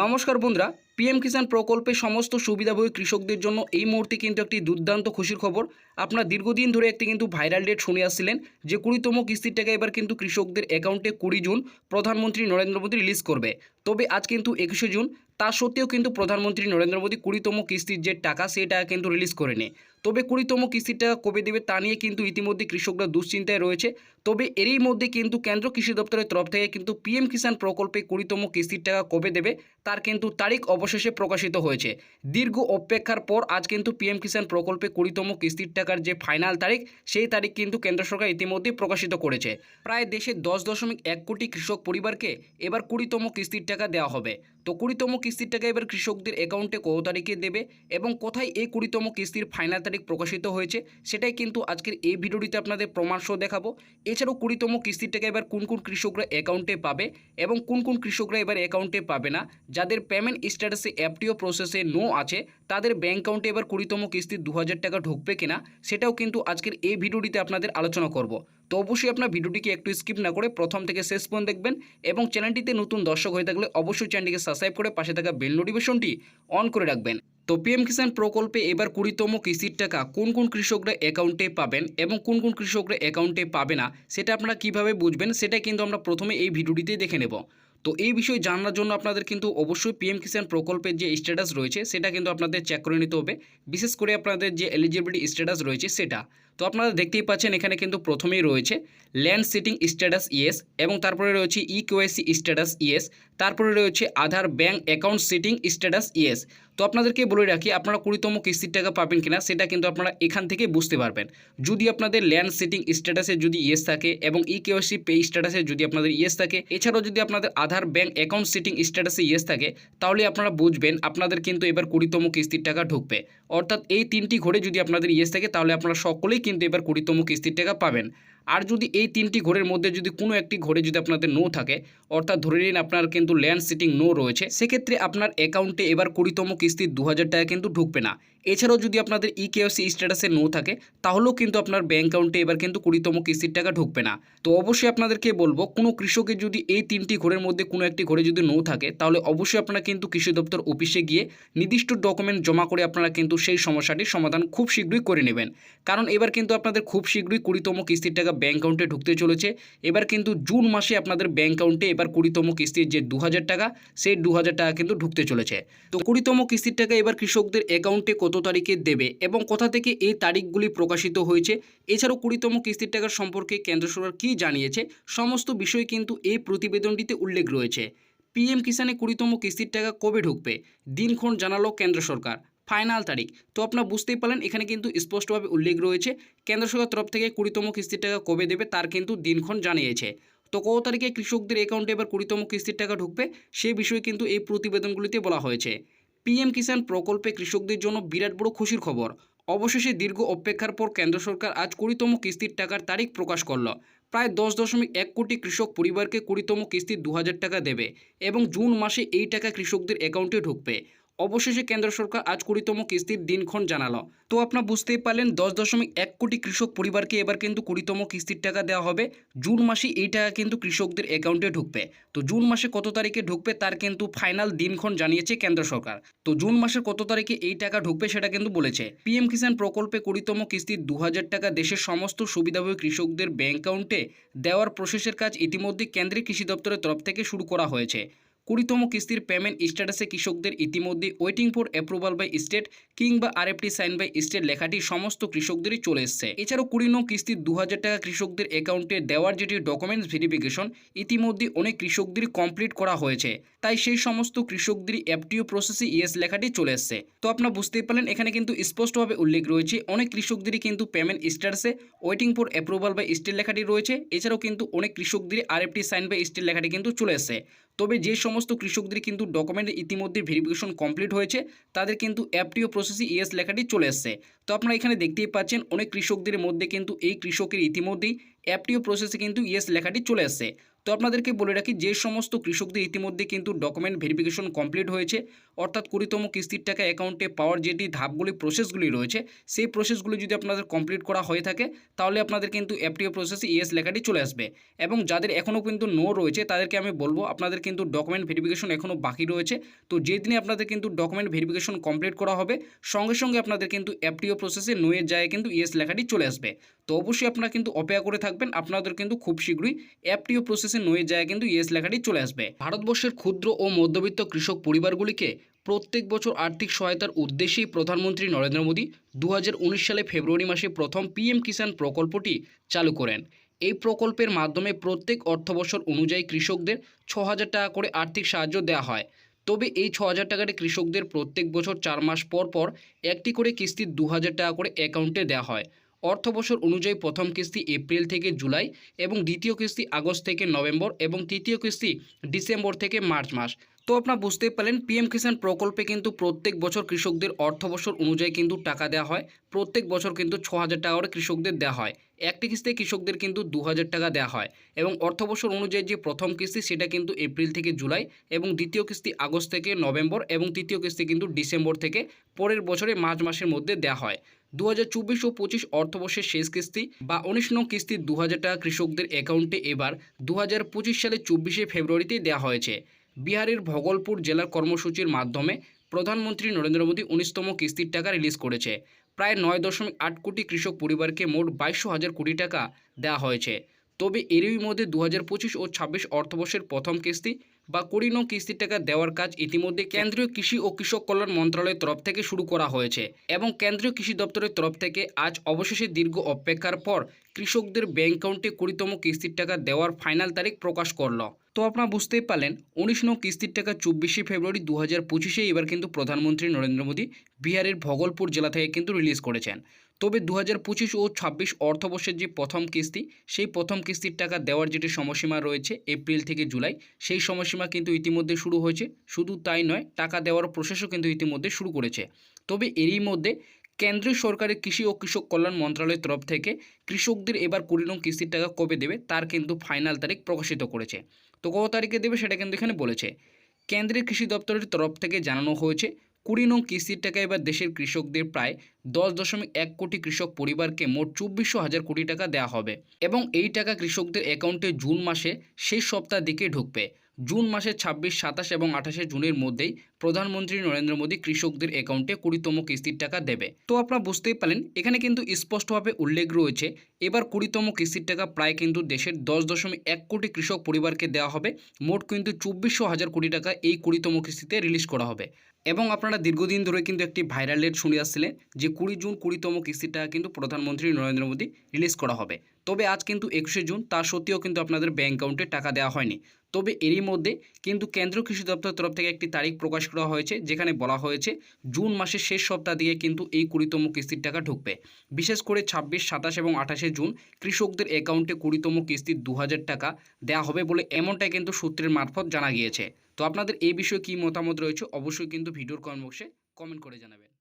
নমস্কার বন্ধুরা পিএম কিষাণ প্রকল্পে সমস্ত সুবিধাভোগী কৃষকদের জন্য এই মুহূর্তে কিন্তু একটি দুর্দান্ত খুশির খবর। আপনার দীর্ঘদিন ধরে একটি কিন্তু ভাইরাল ডেট শুনে আসছিলেন, যে কুড়িতম কিস্তির টাকা এবার কিন্তু কৃষকদের অ্যাকাউন্টে কুড়ি জুন প্রধানমন্ত্রী নরেন্দ্র মোদী রিলিজ করবে। তবে আজ কিন্তু একুশে জুন, তা সত্ত্বেও কিন্তু প্রধানমন্ত্রী নরেন্দ্র মোদী কুড়িতম কিস্তির যে টাকা সেই টাকা কিন্তু রিলিজ করেনি। তবে কুড়িতম কিস্তির টাকা কবে দেবে তা নিয়ে কিন্তু ইতিমধ্যে কৃষকরা দুশ্চিন্তায় রয়েছে। তবে এরই মধ্যে কিন্তু কেন্দ্র কৃষি দপ্তরের তরফ থেকে কিন্তু পিএম কিষাণ প্রকল্পে কুড়িতম কিস্তির টাকা কবে দেবে, তার কিন্তু তারিখ অবশেষে প্রকাশিত হয়েছে। দীর্ঘ অপেক্ষার পর আজ কিন্তু পিএম কিষাণ প্রকল্পে কুড়িতম কিস্তির টাকার যে ফাইনাল তারিখ, সেই তারিখ কিন্তু কেন্দ্র সরকার ইতিমধ্যে প্রকাশিত করেছে। প্রায় দেশের দশ দশমিক এক কোটি কৃষক পরিবারকে এবার কুড়িতম কিস্তির টাকা দেওয়া হবে। তো কুড়িতম কিস্তির টাকা এবার কৃষকদের অ্যাকাউন্টে কত তারিখে দেবে এবং কোথায় এই কুড়িতম কিস্তির ফাইনাল তারিখ প্রকাশিত হয়েছে, সেটাই কিন্তু আজকের এই ভিডিওটিতে আপনাদের প্রমাণ সহ দেখাবো। এছাড়াও কুড়িতম কিস্তির টাকা এবার কোন কোন কৃষকরা অ্যাকাউন্টে পাবে এবং কোন কোন কৃষকরা এবার অ্যাকাউন্টে পাবে না? যাদের পেমেন্ট স্ট্যাটাসে অ্যাপটিও প্রসেসে নো আছে, তাদের ব্যাঙ্ক অ্যাকাউন্টে এবার কুড়িতম কিস্তির দু টাকা ঢুকবে কিনা, সেটাও কিন্তু আজকের এই ভিডিওটিতে আপনাদের আলোচনা করব। তো অবশ্যই আপনার ভিডিওটিকে একটু স্কিপ না করে প্রথম থেকে শেষ পর্যন্ত দেখবেন এবং চ্যানেলটিতে নতুন দর্শক হয়ে থাকলে অবশ্যই চ্যানেলটিকে সাবস্ক্রাইব করে পাশে থাকা বেল নোটিফিকেশনটি অন করে রাখবেন। তো পিএম কিষাণ প্রকল্পে এবার কুড়িতম কিস্তির টাকা কোন কোন কৃষকরা অ্যাকাউন্টে পাবেন এবং কোন কোন কৃষকরা অ্যাকাউন্টে পাবে না, সেটা আপনারা কীভাবে বুঝবেন সেটা কিন্তু আমরা প্রথমে এই ভিডিওটিতে দেখে নেব। তো এই বিষয়ে জানার জন্য আপনাদের কিন্তু অবশ্যই পিএম কিষাণ প্রকল্পের যে স্ট্যাটাস রয়েছে সেটা কিন্তু আপনাদের চেক করে নিতে হবে। বিশেষ করে আপনাদের যে এলিজিবিলিটি স্ট্যাটাস রয়েছে সেটা। তো আপনারা দেখতেই পাচ্ছেন এখানে কিন্তু প্রথমেই রয়েছে ল্যান্ড সিটিং স্ট্যাটাস ইয়েস এবং তারপরে রয়েছে ই কেওয়াইসি স্ট্যাটাস ইয়েস তারপরে রয়েছে Aadhaar bank account seeding status yes তো আপনাদেরকে বলে রাখি, আপনারা কুড়িতম কিস্তির টাকা পাবেন কিনা সেটা কিন্তু আপনারা এখান থেকে বুঝতে পারবেন। যদি আপনাদের ল্যান্ড সিটিং স্ট্যাটাসে যদি ইয়েস থাকে এবং ই কেওয়াইসি পে স্ট্যাটাসে যদি আপনাদের ইয়েস থাকে, এছাড়াও যদি আপনাদের আধার ব্যাঙ্ক অ্যাকাউন্ট সিটিং স্ট্যাটাসে ইয়েস থাকে, তাহলে আপনারা বুঝবেন আপনাদের কিন্তু এবার কুড়িতম কিস্তির টাকা ঢুকবে। অর্থাৎ এই তিনটি ঘরে যদি আপনাদের ইয়েস থাকে, তাহলে আপনারা সকলেই কিন্তু এবার কুড়িতম কিস্তির টাকা পাবেন। আর যদি এই তিনটি ঘোরের মধ্যে যদি কোনো একটি ঘোরে যদি আপনাদের নো থাকে, অর্থাৎ ধরে নিন আপনার কিন্তু ল্যান্ড সিটিং নো রয়েছে, সেক্ষেত্রে আপনার অ্যাকাউন্টে এবার কুড়িতম কিস্তির দু হাজার টাকা কিন্তু ঢুকবে না। এছাড়াও যদি আপনাদের ই কেওসি স্ট্যাটাসে নো থাকে, তাহলেও কিন্তু আপনার ব্যাঙ্ক অ্যাকাউন্টে এবার কিন্তু কুড়িতম কিস্তির টাকা ঢুকবে না। তো অবশ্যই আপনাদেরকে বলব, কোনো কৃষকের যদি এই তিনটি ঘোরের মধ্যে কোনো একটি ঘরে যদি নো থাকে, তাহলে অবশ্যই আপনারা কিন্তু কৃষি দপ্তর অফিসে গিয়ে নির্দিষ্ট ডকুমেন্ট জমা করে আপনারা কিন্তু সেই সমস্যাটির সমাধান খুব শীঘ্রই করে নেবেন। কারণ এবার কিন্তু আপনাদের খুব শীঘ্রই কুড়িতম কিস্তির টাকা ব্যাঙ্ক অ্যাকাউন্টে ঢুকতে চলেছে। এবার কিন্তু জুন মাসে আপনাদের ব্যাঙ্ক অ্যাকাউন্টে এবার কুড়িতম কিস্তির যে দু হাজার টাকা, সেই দু হাজার টাকা কিন্তু ঢুকতে চলেছে। তো কুড়িতম কিস্তির টাকা এবার কৃষকদের অ্যাকাউন্টে কত তারিখে দেবে এবং কোথা থেকে এই তারিখগুলি প্রকাশিত হয়েছে? এছাড়াও কুড়িতম কিস্তির টাকার সম্পর্কে কেন্দ্র সরকার কী জানিয়েছে? সমস্ত বিষয় কিন্তু এই প্রতিবেদনটিতে উল্লেখ রয়েছে। পিএম কিষানে কুড়িতম কিস্তির টাকা কবে ঢুকবে? দিনক্ষণ জানালো কেন্দ্র সরকার। ফাইনাল তারিখ। তো আপনারা বুঝতেই পারলেন, এখানে কিন্তু স্পষ্টভাবে উল্লেখ রয়েছে, কেন্দ্র সরকার তরফ থেকে কুড়িতম কিস্তির টাকা কবে দেবে তার কিন্তু দিনক্ষণ জানিয়েছে। তো কত তারিখে কৃষকদের অ্যাকাউন্টে এবার কুড়িতম কিস্তির টাকা ঢুকবে, সে বিষয়ে কিন্তু এই প্রতিবেদনগুলিতে বলা হয়েছে। পিএম কিষাণ প্রকল্পে কৃষকদের জন্য বিরাট বড় খুশির খবর। অবশেষে দীর্ঘ অপেক্ষার পর কেন্দ্র সরকার আজ কুড়িতম কিস্তির টাকার তারিখ প্রকাশ করল। প্রায় দশ দশমিক এক কোটি কৃষক পরিবারকে কুড়িতম কিস্তি দু হাজার টাকা দেবে এবং জুন মাসে এই টাকা কৃষকদের অ্যাকাউন্টে ঢুকবে। অবশেষে কেন্দ্র সরকার আজ কুড়িতম কিস্তির দিনক্ষণ জানালো। তো আপনার বুঝতেই পারলেন, দশ দশমিক এক কোটি কৃষক পরিবারকে এবার কিন্তু কুড়িতম কিস্তির টাকা দেওয়া হবে। জুন মাসে এই টাকা কিন্তু কৃষকদের অ্যাকাউন্টে ঢুকবে। তো জুন মাসে কত তারিখে ঢুকবে তার কিন্তু ফাইনাল দিনক্ষণ জানিয়েছে কেন্দ্র সরকার। তো জুন মাসের কত তারিখে এই টাকা ঢুকবে সেটা কিন্তু বলেছে। পিএম কিষাণ প্রকল্পে কুড়িতম কিস্তির দু হাজার টাকা দেশের সমস্ত সুবিধাভোগী কৃষকদের ব্যাঙ্ক অ্যাকাউন্টে দেওয়ার প্রসেসের কাজ ইতিমধ্যে কেন্দ্রীয় কৃষি দপ্তরের তরফ থেকে শুরু করা হয়েছে। কুড়িতম কিস্তির পেমেন্ট স্ট্যাটাসে কৃষকদের ইতিমধ্যে waiting for approval by state কিংবা আরএফটি সাইন বাই স্টেট লেখাটি সমস্ত কৃষকদেরই চলে এসছে। এছাড়াও কুড়ি নং কিস্তির দু হাজার টাকা কৃষকদের অ্যাকাউন্টে দেওয়ার যেটি ডকুমেন্টস ভেরিফিকেশন ইতিমধ্যে অনেক কৃষকদেরই কমপ্লিট করা হয়েছে। তাই সেই সমস্ত কৃষকদেরই অ্যাপটিও প্রসেসে ইয়েস লেখাটি চলে এসছে। তো আপনারা বুঝতেই পারলেন, এখানে কিন্তু স্পষ্টভাবে উল্লেখ রয়েছে, অনেক কৃষকদেরই কিন্তু পেমেন্ট স্ট্যাটাসে waiting for approval by state লেখাটি রয়েছে। এছাড়াও কিন্তু অনেক কৃষকদেরই আরএফটি সাইন বাই স্টেট লেখাটি কিন্তু চলে এসছে। তবে যে সমস্ত কৃষকদের কিন্তু ডকুমেন্ট ইতিমধ্যে ভেরিফিকেশন কমপ্লিট হয়েছে, তাদের কিন্তু অ্যাপটিও প্রসেসে ইএস লেখাটি চলে এসছে। তো আপনারা এখানে দেখতেই পাচ্ছেন, অনেক কৃষকদের মধ্যে কিন্তু এই কৃষকের ইতিমধ্যেই অ্যাপটিও প্রসেসে কিন্তু ইএস লেখাটি চলে আসছে তো আপনাদেরকে বলে রাখি, যে সমস্ত কৃষকদের ইতিমধ্যে কিন্তু ডকুমেন্ট ভেরিফিকেশন কমপ্লিট হয়েছে, অর্থাৎ কুড়িতম কিস্তির টাকা অ্যাকাউন্টে পাওয়ার যেটি ধাপগুলি প্রসেসগুলি রয়েছে, সেই প্রসেসগুলি যদি আপনাদের কমপ্লিট করা হয়ে থাকে, তাহলে আপনাদের কিন্তু এফটিও প্রসেসে ইএস লেখাটি চলে আসবে। এবং যাদের এখনও কিন্তু নো রয়েছে, তাদেরকে আমি বলব, আপনাদের কিন্তু ডকুমেন্ট ভেরিফিকেশন এখনও বাকি রয়েছে। তো যেদিনে আপনাদের কিন্তু ডকুমেন্ট ভেরিফিকেশন কমপ্লিট করা হবে, সঙ্গে সঙ্গে আপনাদের কিন্তু এফটিও প্রসেসে নোয়ের জায়গায় কিন্তু ইএস লেখাটি চলে আসবে। তো অবশ্যই আপনারা কিন্তু অপেক্ষা করে থাকবেন। আপনাদের কিন্তু খুব শীঘ্রই অ্যাপটিও প্রসেসে নোয়ের যায়, কিন্তু ইএস লেখাটি চলে আসবে। ভারতবর্ষের ক্ষুদ্র ও মধ্যবিত্ত কৃষক পরিবারগুলিকে প্রত্যেক বছর আর্থিক সহায়তার উদ্দেশ্যেই প্রধানমন্ত্রী নরেন্দ্র মোদী দু হাজার উনিশ সালে ফেব্রুয়ারি মাসে প্রথম পিএম কিষাণ প্রকল্পটি চালু করেন। এই প্রকল্পের মাধ্যমে প্রত্যেক অর্থবছর অনুযায়ী কৃষকদের ছ হাজার টাকা করে আর্থিক সাহায্য দেওয়া হয়। তবে এই ছ হাজার টাকাটি কৃষকদের প্রত্যেক বছর চার মাস পর পর একটি করে কিস্তি দু হাজার টাকা করে অ্যাকাউন্টে দেওয়া হয়। অর্থবছর অনুযায়ী প্রথম কিস্তি এপ্রিল থেকে জুলাই এবং দ্বিতীয় কিস্তি আগস্ট থেকে নভেম্বর এবং তৃতীয় কিস্তি ডিসেম্বর থেকে মার্চ মাস। তো আপনারা বুঝতে পারলেন, পিএম কিষাণ প্রকল্পে কিন্তু প্রত্যেক বছর কৃষকদের অর্থবছর অনুযায়ী কিন্তু টাকা দেওয়া হয়। প্রত্যেক বছর কিন্তু ছ হাজার টাকা করে কৃষকদের দেওয়া হয়। একটি কিস্তিতে কৃষকদের কিন্তু দু হাজার টাকা দেওয়া হয় এবং অর্থবছর অনুযায়ী যে প্রথম কিস্তি সেটা কিন্তু এপ্রিল থেকে জুলাই এবং দ্বিতীয় কিস্তি আগস্ট থেকে নভেম্বর এবং তৃতীয় কিস্তি কিন্তু ডিসেম্বর থেকে পরের বছরে মার্চ মাসের মধ্যে দেওয়া হয়। দু হাজার চব্বিশ ও পঁচিশ অর্থবর্ষের শেষ কিস্তি বা উনিশ নং কিস্তি দু হাজার টাকা কৃষকদের অ্যাকাউন্টে এবার দু সালের চব্বিশে ফেব্রুয়ারিতেই দেওয়া হয়েছে। বিহারের ভগলপুর জেলার কর্মসূচির মাধ্যমে প্রধানমন্ত্রী নরেন্দ্র মোদী উনিশতম কিস্তির টাকা রিলিজ করেছে। প্রায় নয় দশমিক আট কোটি কৃষক পরিবারকে মোট বাইশশো হাজার কোটি টাকা দেওয়া হয়েছে। তবে এরই মধ্যে দু হাজার পঁচিশ ও ছাব্বিশ অর্থবর্ষের প্রথম কিস্তি বা কুড়ি নং কিস্তির টাকা দেওয়ার কাজ ইতিমধ্যে কেন্দ্রীয় কৃষি ও কৃষক কল্যাণ মন্ত্রণালয়ের তরফ থেকে শুরু করা হয়েছে এবং কেন্দ্রীয় কৃষি দপ্তরের তরফ থেকে আজ অবশেষে দীর্ঘ অপেক্ষার পর কৃষকদের ব্যাংক অ্যাকাউন্টে কুড়িতম কিস্তির টাকা দেওয়ার ফাইনাল তারিখ প্রকাশ করল। তো আপনারা বুঝতেই পারলেন, উনিশ নং কিস্তির টাকা চব্বিশে ফেব্রুয়ারি দু হাজার পঁচিশে এবার কিন্তু প্রধানমন্ত্রী নরেন্দ্র মোদী বিহারের ভগলপুর জেলা থেকে কিন্তু রিলিজ করেছেন। তবে দু হাজার পঁচিশ ও ছাব্বিশ অর্থবর্ষের যে প্রথম কিস্তি, সেই প্রথম কিস্তির টাকা দেওয়ার যেটি সময়সীমা রয়েছে এপ্রিল থেকে জুলাই, সেই সময়সীমা কিন্তু ইতিমধ্যে শুরু হয়েছে। শুধু তাই নয়, টাকা দেওয়ার প্রসেসও কিন্তু ইতিমধ্যে শুরু করেছে। তবে এরই মধ্যে কেন্দ্রীয় সরকারের কৃষি ও কৃষক কল্যাণ মন্ত্রণালয়ের তরফ থেকে কৃষকদের এবার কুড়ি নং কিস্তির টাকা কবে দেবে, তার কিন্তু ফাইনাল তারিখ প্রকাশিত করেছে। তো কত তারিখে দেবে সেটা কিন্তু এখানে বলেছে। কেন্দ্রীয় কৃষি দপ্তরের তরফ থেকে জানানো হয়েছে, কুড়ি নং কিস্তির টাকা এবার দেশের কৃষকদের প্রায় দশ দশমিক এক কোটি কৃষক পরিবারকে মোট চব্বিশশো হাজার কোটি টাকা দেওয়া হবে এবং এই টাকা কৃষকদের অ্যাকাউন্টে জুন মাসে শেষ সপ্তাহ দিকে ঢুকবে। জুন মাসের ছাব্বিশ, সাতাশ এবং আঠাশে জুনের মধ্যেই প্রধানমন্ত্রী নরেন্দ্র মোদী কৃষকদের অ্যাকাউন্টে কুড়িতম কিস্তির টাকা দেবে। তো আপনারা বুঝতেই পারেন এখানে কিন্তু স্পষ্টভাবে উল্লেখ রয়েছে, এবার কুড়িতম কিস্তির টাকা প্রায় কিন্তু দেশের দশ দশমিক এক কোটি কৃষক পরিবারকে দেওয়া হবে। মোট কিন্তু চব্বিশশো হাজার কোটি টাকা এই কুড়িতম কিস্তিতে রিলিজ করা হবে। এবং আপনারা দীর্ঘদিন ধরে কিন্তু একটি ভাইরাল রেট শুনে আসছিলেন যে কুড়ি জুন কুড়িতম কিস্তির টাকা কিন্তু প্রধানমন্ত্রী নরেন্দ্র মোদী রিলিজ করা হবে। তবে আজ কিন্তু একুশে জুন তা সত্ত্বেও কিন্তু আপনাদের ব্যাঙ্ক অ্যাকাউন্টে টাকা দেওয়া হয়নি। তবে এরই মধ্যে কিন্তু কেন্দ্র কৃষি দপ্তরের তরফ থেকে একটি তারিখ প্রকাশ করা হয়েছে, যেখানে বলা হয়েছে জুন মাসের শেষ সপ্তাহ দিয়ে কিন্তু এই কুড়িতম কিস্তির টাকা ঢুকবে। বিশেষ করে ছাব্বিশ, সাতাশ এবং আঠাশে জুন কৃষকদের অ্যাকাউন্টে কুড়িতম কিস্তির দু হাজার টাকা দেওয়া হবে বলে এমনটাই কিন্তু সূত্রের মারফত জানা গিয়েছে। তো আপনাদের এই বিষয়ে কী মতামত রয়েছে, অবশ্যই কিন্তু ভিডিওর কমেন্ট বক্সে কমেন্ট করে জানাবেন।